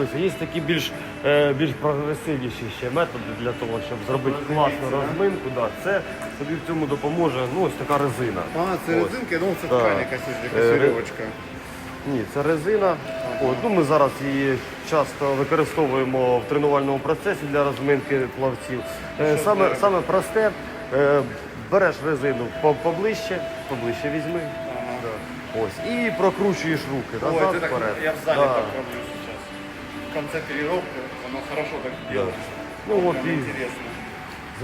Тобто Є такі більш, е, більш прогресивніші ще методи для того, щоб зробити класну розминку. Да. Це тобі в цьому допоможе ну, ось така резина. А, це Ось. резинки, ну це Да. ткань якась ось Е, вірьовочка. Ні, це резина. От, ну, ми зараз її часто використовуємо в тренувальному процесі для розминки плавців. Е, Саме, саме просте, береш резину поближче, поближче візьми. Да. Ось, і прокручуєш руки Ой, назад, це так, вперед. я в залі Да. так роблю. В конце тренировки воно хорошо так делается. Ну, от Прям і- интересно.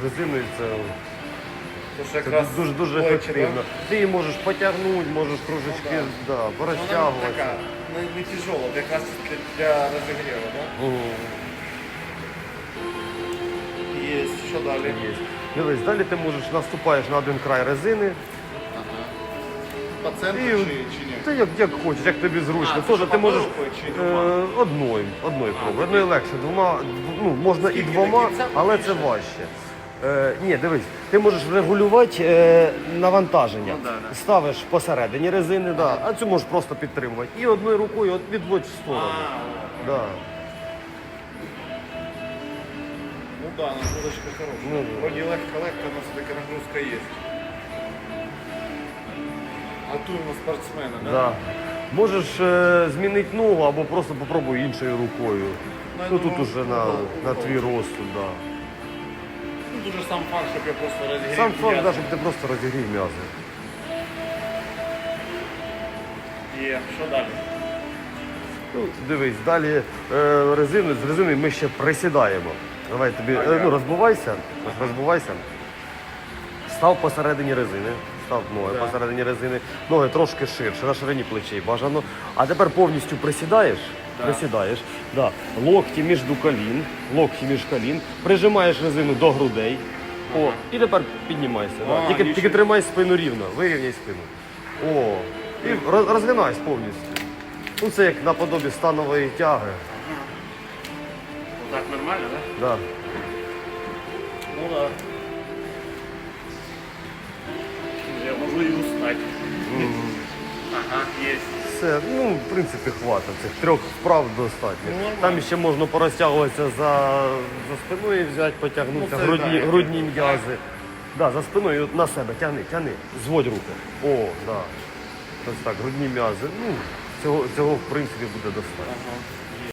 З резиною це, Потому что це якраз дуже дуже плечі, ефективно. да? Ти її можеш потягнути, можеш трошечки Ну, да. Вона така, порозтягуватися. не, не тяжела, це якраз для, для розігріву, да? Мгм. Є, що далі? Є. Дивись, далі ти можеш наступаєш на один край резини. По центру І, чи, чи ні? Ти як, як хочеш, як тобі зручно. А, Тоже ти можеш е, одною, одною пробою. Одною легше. Двома, ну, можна і двома, але це важче. Е, ні, дивись, ти можеш регулювати е, навантаження. Ну, да, да. Ставиш посередині резини, да, а цю можеш просто підтримувати. І одною рукою от відводь в сторону. А, Да. ну да, нагрузочка хороша. Ну, да. Вроде легко-легко, но все-таки нагрузка есть. Готуємо спортсмена, да? Да. Можеш е, змінити ногу або просто попробуй іншою рукою. Ну, Ну тут уже на, на твій розсуд, да. Ну, дуже сам факт, щоб я просто розігрів. Сам факт, да, щоб ти просто розігрів м'язи. Є, що далі? Ну, дивись, далі е, резину, з резиною ми ще присідаємо. Давай тобі е, ну, розбувайся, розбувайся. Став посередині резини. Став ноги Да. посередині резини, ноги трошки ширше, на ширині плечей бажано. А тепер повністю присідаєш. Да. Присідаєш, да. локті між колін, локті між колін, прижимаєш резину до грудей. О, і тепер піднімайся. Да. Тільки, тільки тримай спину рівно, вирівняй спину. О, і роз- розгинайся повністю. Ну це як наподобі станової тяги. Так нормально, да? Да. Ну да. Ага, є. Все, ну, в принципі, хватить. Цих трьох вправ достатньо. Ну. Там ще можна порозтягуватися за, за спиною, взяти, потягнутися, Ну, це грудні, так. грудні так. м'язи. Да, за спиною от на себе, тягни, тягни, зводь руки. О, да. Ось так, грудні м'язи. Ну, цього, цього в принципі буде достатньо. Ага.